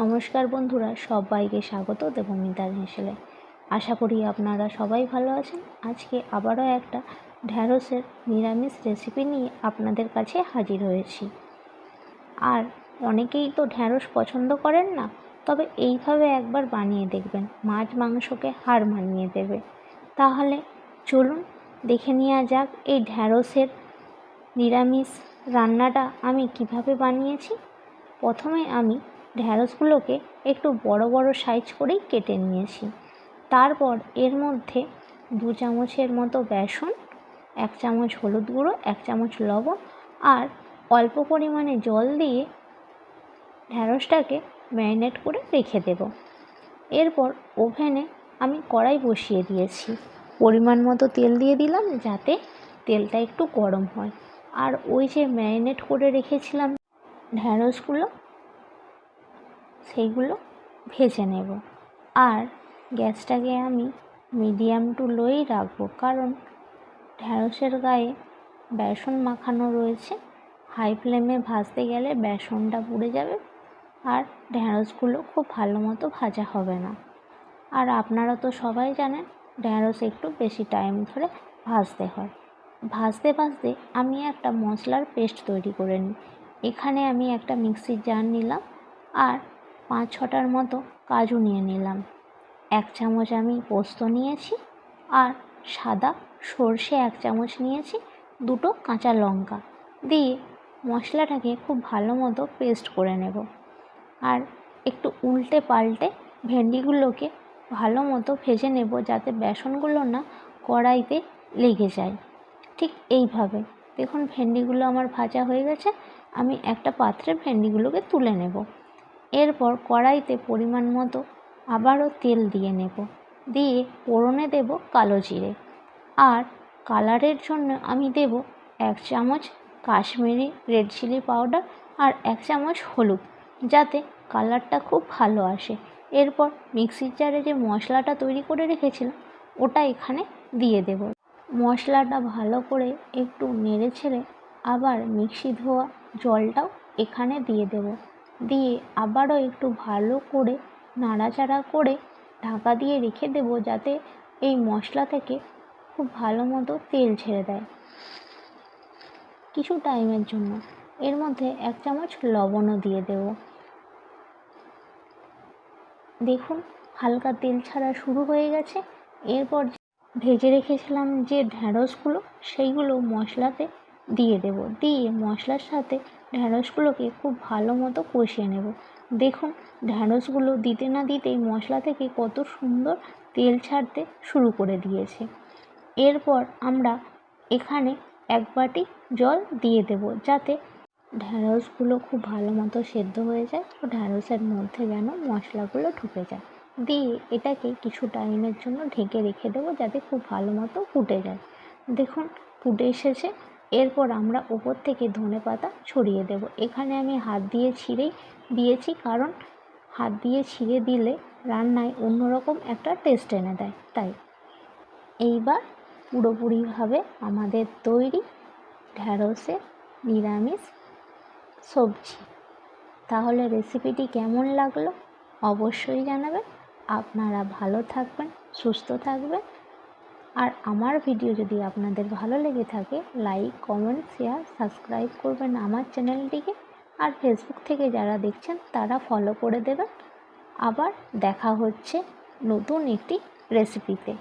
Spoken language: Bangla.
নমস্কার বন্ধুরা, সবাইকে স্বাগত দেবমিতার হেসেলে। আশা করি আপনারা সবাই ভালো আছেন। আজকে আবারও একটা ঢ্যাঁড়সের নিরামিষ রেসিপি নিয়ে আপনাদের কাছে হাজির হয়েছি। আর অনেকেই তো ঢ্যাঁড়স পছন্দ করেন না, তবে এইভাবে একবার বানিয়ে দেখবেন, মাছ মাংসকে হার মানিয়ে দেবে। তাহলে চলুন দেখে নেওয়া যাক এই ঢ্যাঁড়সের নিরামিষ রান্নাটা আমি কীভাবে বানিয়েছি। প্রথমে আমি ঢ্যাঁড়সগুলোকে একটু বড় বড় সাইজ করেই কেটে নিয়েছি। তারপর এর মধ্যে দু চামচের মতো বেসন, এক চামচ হলুদ গুঁড়ো, এক চামচ লবণ আর অল্প পরিমাণে জল দিয়ে ঢ্যাঁড়সটাকে ম্যারিনেট করে রেখে দেব। এরপর ওভেনে আমি কড়াই বসিয়ে দিয়েছি। পরিমাণ মতো তেল দিয়ে দিলাম যাতে তেলটা একটু গরম হয়। আর ওই যে ম্যারিনেট করে রেখেছিলাম ঢ্যাঁড়সগুলো সেইগুলো ভেজে নেব। আর গ্যাসটাকে আমি মিডিয়াম টু লোই রাখব, কারণ ঢ্যাঁড়সের গায়ে বেসন মাখানো রয়েছে। হাই ফ্লেমে ভাজতে গেলে বেসনটা পুড়ে যাবে আর ঢ্যাঁড়সগুলো খুব ভালো মতো ভাজা হবে না। আর আপনারা তো সবাই জানেন, ঢ্যাঁড়স একটু বেশি টাইম ধরে ভাজতে হয়। ভাজতে ভাজতে আমি একটা মশলার পেস্ট তৈরি করে নিই। এখানে আমি একটা মিক্সির জার নিলাম আর পাঁচ ছটার মতো কাজু নিয়ে নিলাম। এক চামচ আমি পোস্ত নিয়েছি আর সাদা সর্ষে এক চামচ নিয়েছি, দুটো কাঁচা লঙ্কা। দিয়ে মশলাটাকে খুব ভালো মতো পেস্ট করে নেব। আর একটু উল্টে পাল্টে ভেন্ডিগুলোকে ভালো মতো ভেজে নেব যাতে বেসনগুলো না কড়াইতে লেগে যায়। ঠিক এইভাবে। দেখুন, ভেন্ডিগুলো আমার ভাজা হয়ে গেছে। আমি একটা পাত্রে ভেন্ডিগুলোকে তুলে নেব। এরপর কড়াইতে পরিমাণ মতো আবারও তেল দিয়ে নেব। দিয়ে ফোড়নে দেব কালো জিরে। আর কালারের জন্য আমি দেব এক চামচ কাশ্মীরি রেড চিলি পাউডার আর এক চামচ হলুদ, যাতে কালারটা খুব ভালো আসে। এরপর মিক্সির জারে যে মশলাটা তৈরি করে রেখেছিলাম, ওটা এখানে দিয়ে দেব। মশলাটা ভালো করে একটু নেড়ে ছেড়ে আবার মিক্সি ধোয়া জলটাও এখানে দিয়ে দেব। দিয়ে আবারও একটু ভালো করে নাড়াচাড়া করে ঢাকা দিয়ে রেখে দেব যাতে এই মশলা থেকে খুব ভালো মতো তেল ছেড়ে দেয়। কিছু টাইমের জন্য। এর মধ্যে এক চামচ লবণও দিয়ে দেব। দেখুন, হালকা তেল ছাড়া শুরু হয়ে গেছে। এরপর ভেজে রেখেছিলাম যে ঢ্যাঁড়সগুলো সেইগুলো মশলাতে দিয়ে দেব। দিয়ে মশলার সাথে ঢ্যাঁড়সগুলোকে খুব ভালো মতো কষিয়ে নেব। দেখুন ঢ্যাঁড়সগুলো দিতে না দিতেই মশলা থেকে কত সুন্দর তেল ছাড়তে শুরু করে দিয়েছে। এরপর আমরা এখানে এক বাটি জল দিয়ে দেব যাতে ঢ্যাঁড়সগুলো খুব ভালো মতো সেদ্ধ হয়ে যায় ও ঢ্যাঁড়সের মধ্যে যেন মশলাগুলো ঢুকে যায়। দিয়ে এটাকে কিছু টাইমের জন্য ঢেকে রেখে দেবো যাতে খুব ভালো মতো ফুটে যায়। দেখুন, ফুটে এসেছে। এরপর আমরা ওপর থেকে ধনে পাতা ছড়িয়ে দেব। এখানে আমি হাত দিয়ে ছিঁড়েই দিয়েছি কারণ হাত দিয়ে ছিঁড়ে দিলে রান্নায় অন্যরকম একটা টেস্ট এনে দেয়। তাই এইবার পুরোপুরিভাবে আমাদের তৈরি ঢ্যাঁড়সের নিরামিষ সবজি। তাহলে রেসিপিটি কেমন লাগল? অবশ্যই জানাবেন। আপনারা ভালো থাকবেন, সুস্থ থাকবেন। আর আমার ভিডিও যদি আপনাদের ভালো লেগে থাকে লাইক কমেন্ট শেয়ার সাবস্ক্রাইব করবেন আমার চ্যানেলটিকে আর ফেসবুক থেকে যারা দেখছেন, তারা ফলো করে দেবেন। আবার দেখা হচ্ছে নতুন একটি রেসিপিতে